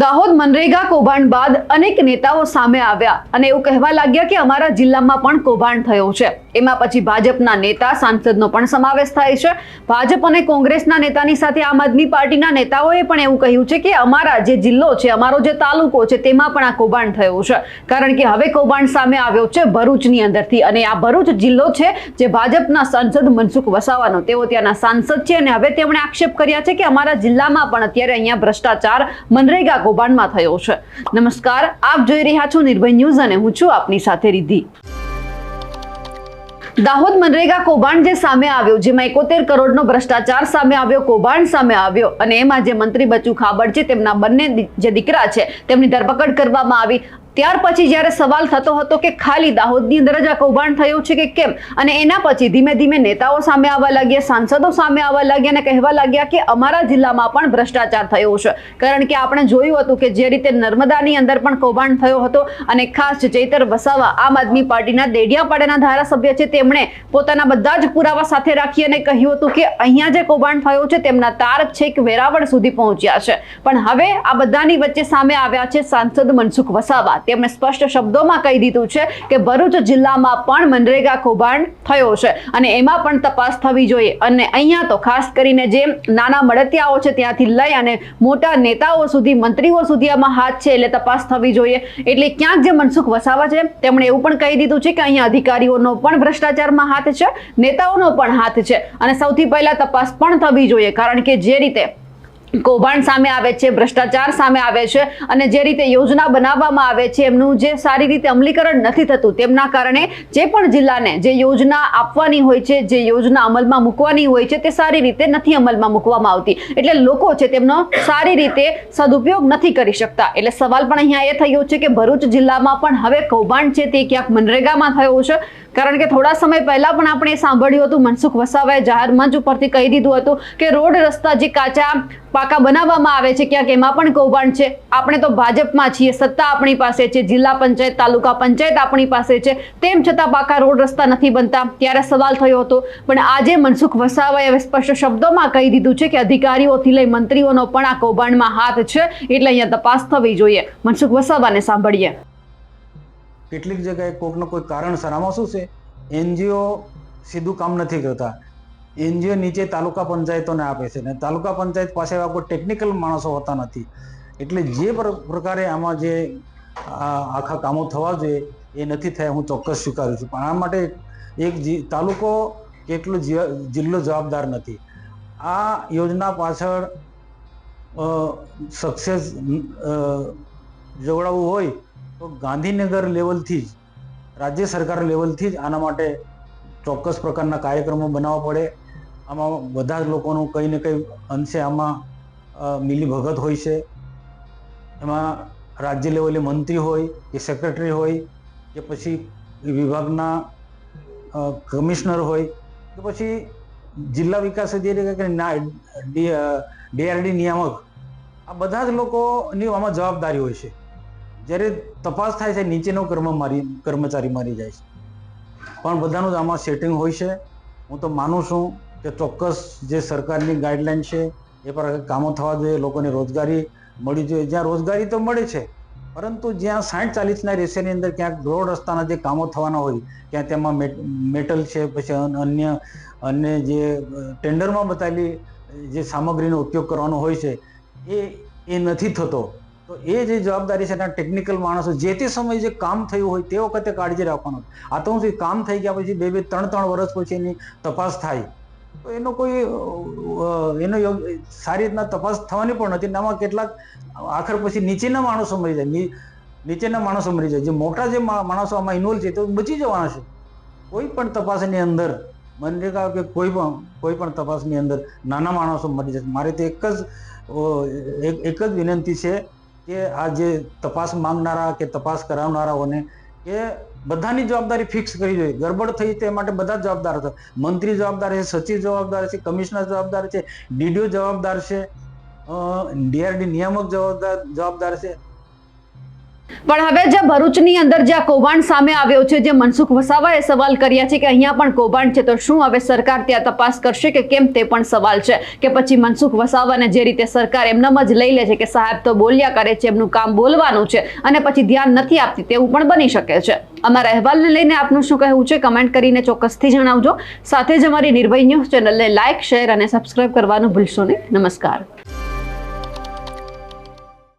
દાહોદ મનરેગા કૌભાંડ બાદ અનેક નેતાઓ સામે આવ્યા અને એવું કહેવા લાગ્યા કે અમારા જિલ્લામાં પણ કૌભાંડ થયો છે. એમાં પછી ભાજપના નેતા, સાંસદનો પણ સમાવેશ થાય છે. ભાજપ અને કોંગ્રેસના નેતાની સાથે આમ આદમી પાર્ટીના નેતાઓએ પણ એવું કહ્યું છે કે અમારા જે જિલ્લો છે, અમારો જે તાલુકો છે, તેમાં પણ આ કૌભાંડ થયું છે. કારણ કે હવે કૌભાંડ સામે આવ્યો છે ભરૂચની અંદરથી અને આ ભરૂચ જિલ્લો છે જે ભાજપના સાંસદ મનસુખ વસાવાનો, તેઓ ત્યાંના સાંસદ છે અને હવે તેમણે આક્ષેપ કર્યા છે કે અમારા જિલ્લામાં પણ અત્યારે અહીંયા ભ્રષ્ટાચાર મનરેગા કૌભાંડમાં થયો છે. નમસ્કાર, આપ જોઈ રહ્યા છો નિર્ભય ન્યૂઝ અને હું છું આપની સાથે રિદ્ધિ. દાહોદ મનરેગા કૌભાંડ જે સામે આવ્યો, જેમાં એકોતેર કરોડનો ભ્રષ્ટાચાર સામે આવ્યો, કૌભાંડ સામે આવ્યો અને એમાં જે મંત્રી બચુ ખાબડ છે, તેમના બંને જે દીકરા છે, તેમની ધરપકડ કરવામાં આવી. ત્યાર પછી જ્યારે સવાલ થતો હતો કે ખાલી દાહોદની અંદર જ આ કૌભાંડ થયું છે કે કેમ? અને એના પછી ધીમે ધીમે નેતાઓ સામે આવવા લાગ્યા, સાંસદો સામે આવવા લાગ્યા અને કહેવા લાગ્યા કે અમારા જિલ્લામાં પણ ભ્રષ્ટાચાર થયો છે. કારણ કે આપણે જોયું હતું કે જે રીતે નર્મદાની અંદર પણ કૌભાંડ થયો હતો અને ખાસ ચૈતર વસાવા આમ આદમી પાર્ટીના દેડિયાપાડાના ધારાસભ્ય છે, તેમણે પોતાના બધા જ પુરાવા સાથે રાખી અને કહ્યું હતું કે અહીંયા જે કૌભાંડ થયો છે, તેમના તાર છેક વેરાવળ સુધી પહોંચ્યા છે. પણ હવે આ બધાની વચ્ચે સામે આવ્યા છે સાંસદ મનસુખ વસાવા. તેમણે સ્પષ્ટ શબ્દોમાં કહી દીધું છે કે ભરૂચ જિલ્લામાં પણ મનરેગા કૌભાંડ થયો છે અને એમાં પણ તપાસ થવી જોઈએ. અને અહીંયા તો ખાસ કરીને જે નાના મળતિયાઓ છે ત્યાંથી લઈ અને મોટા નેતાઓ સુધી, મંત્રીઓ સુધી આમાં હાથ છે એટલે તપાસ થવી જોઈએ. એટલે ક્યાંક જે મનસુખ વસાવા છે, તેમણે એવું પણ કહી દીધું છે કે અહીંયા અધિકારીઓનો પણ ભ્રષ્ટાચારમાં હાથ છે, નેતાઓનો પણ હાથ છે. અને સૌથી પહેલા તપાસ પણ થવી જોઈએ, કારણ કે જે રીતે કૌભાંડ સામે આવે છે, ભ્રષ્ટાચાર સામે આવે છે અને જે રીતે યોજના બનાવવામાં આવે છે, એમનું જે સારી રીતે અમલીકરણ નથી થતું, તેમના કારણે જે પણ જિલ્લાને જે યોજના આપવાની હોય છે, જે યોજના અમલમાં મૂકવાની હોય છે, તે સારી રીતે નથી અમલમાં મૂકવામાં આવતી. એટલે લોકો છે તેમનો સારી રીતે સદુપયોગ નથી કરી શકતા. એટલે સવાલ પણ અહીંયા એ થયો છે કે ભરૂચ જિલ્લામાં પણ હવે કૌભાંડ છે તે ક્યાંક મનરેગામાં થયો છે. કારણ કે થોડા સમય પહેલા પણ આપણે સાંભળ્યું હતું, મનસુખ વસાવાએ જાહેર મંચ ઉપરથી કહી દીધું હતું કે રોડ રસ્તા જે કાચા પાકા બનાવવામાં આવે છે, ક્યાંક એમાં પણ કૌભાંડ છે. આપણે તો ભાજપમાં છીએ, સત્તા આપણી પાસે છે, જિલ્લા પંચાયત, તાલુકા પંચાયત આપણી પાસે છે. તેમ છતાં પાકા રોડ રસ્તા નથી બનતા. ત્યારે સવાલ થયો હતો, પણ આજે મનસુખ વસાવાએ હવે સ્પષ્ટ શબ્દોમાં કહી દીધું છે કે અધિકારીઓથી લઈ મંત્રીઓનો પણ આ કૌભાંડમાં હાથ છે, એટલે અહીંયા તપાસ થવી જોઈએ. મનસુખ વસાવાને સાંભળીએ. કેટલીક જગ્યાએ કોઈકનો કોઈ કારણસર આમાં શું છે? એનજીઓ સીધું કામ નથી કરતા. એનજીઓ નીચે તાલુકા પંચાયતોને આપે છે ને તાલુકા પંચાયત પાસે એવા કોઈ ટેકનિકલ માણસો હોતા નથી. એટલે જે પ્ર- પ્રકારે આમાં જે આખા કામો થવા જોઈએ, એ નથી થયા, હું ચોક્કસ સ્વીકારું છું. પણ આ માટે એક તાલુકો કેટલો જિલ્લો જવાબદાર નથી. આ યોજના પાછળ સક્સેસ જોવડાવવું હોય તો ગાંધીનગર લેવલથી જ, રાજ્ય સરકાર લેવલથી જ આના માટે ચોક્કસ પ્રકારના કાર્યક્રમો બનાવવા પડે. આમાં બધા જ લોકોનું કંઈ ને કંઈ અંશે આમાં મિલીભગત હોય છે. એમાં રાજ્ય લેવલે મંત્રી હોય, કે સેક્રેટરી હોય, કે પછી વિભાગના કમિશનર હોય, કે પછી જિલ્લા વિકાસ અધિકારી ના ડીઆરડી નિયામક, આ બધા જ લોકોની આમાં જવાબદારી હોય છે. જ્યારે તપાસ થાય છે, નીચેનો કર્મ મારી, કર્મચારી મારી જાય છે. પણ બધાનું જ આમાં સેટિંગ હોય છે. હું તો માનું છું કે ચોક્કસ જે સરકારની ગાઈડલાઈન છે, એ પર કામો થવા જોઈએ, લોકોને રોજગારી મળી જોઈએ. જ્યાં રોજગારી તો મળે છે, પરંતુ જ્યાં સાઠ ચાલીસના રેશિયાની અંદર ક્યાંક રોડ રસ્તાના જે કામો થવાના હોય, ક્યાં તેમાં મેટલ છે, પછી અન્ય અન્ય જે ટેન્ડરમાં બતાવેલી જે સામગ્રીનો ઉપયોગ કરવાનો હોય છે, એ એ નથી થતો. તો એ જે જવાબદારી છે એના ટેકનિકલ માણસો જે તે સમયે જે કામ થયું હોય તે વખતે કાળજી રાખવાનું. આ તો શું, કામ થઈ ગયા પછી બે બે ત્રણ ત્રણ વર્ષ પછી એની તપાસ થાય. તો એનો કોઈ એનો સારી રીતના તપાસ થવાની પણ નથી. આમાં કેટલાક આખર પછી નીચેના માણસો મરી જાય. નીચેના માણસો મરી જાય. જે મોટા જે માણસો આમાં ઇન્વોલ્વ છે તો બચી જવાના છે. કોઈ પણ તપાસની અંદર મનરેગા કે કોઈ પણ કોઈ પણ તપાસની અંદર નાના માણસો મરી જશે. મારે તો એક જ એક જ વિનંતી છે કે આ જે તપાસ માંગનારા કે તપાસ કરાવનારાઓને કે બધાની જવાબદારી ફિક્સ કરવી જોઈએ. ગડબડ થઈ તે માટે બધા જવાબદાર હતા. મંત્રી જવાબદાર છે, સચિવ જવાબદાર છે, કમિશનર જવાબદાર છે, ડીડીઓ જવાબદાર છે ડીઆરડી નિયામક જવાબદાર જવાબદાર છે. પણ હવે જે ભરૂચની અંદર જે આ કૌભાંડ સામે આવ્યો છે, જે મનસુખ વસાવાએ સવાલ કર્યા છે કે અહીંયા પણ કૌભાંડ છે, તો શું હવે સરકાર ત્યાં તપાસ કરશે કે કેમ તે પણ સવાલ છે? કે પછી મનસુખ વસાવાને જે રીતે સરકાર એમનામ જ લઈ લે છે કે સાહેબ તો બોલ્યા કરે છે, એમનું કામ બોલવાનું છે અને પછી ધ્યાન નથી આપતી, તેવું પણ બની શકે છે. અમારા અહેવાલને લઈને આપનું શું કહેવું છે? કમેન્ટ કરીને ચોક્કસથી જણાવજો. સાથે જ અમારી નિર્ભય ન્યૂઝ ચેનલને લાઇક શેર અને સબસ્ક્રાઇબ કરવાનું ભૂલશો નહીં. નમસ્કાર.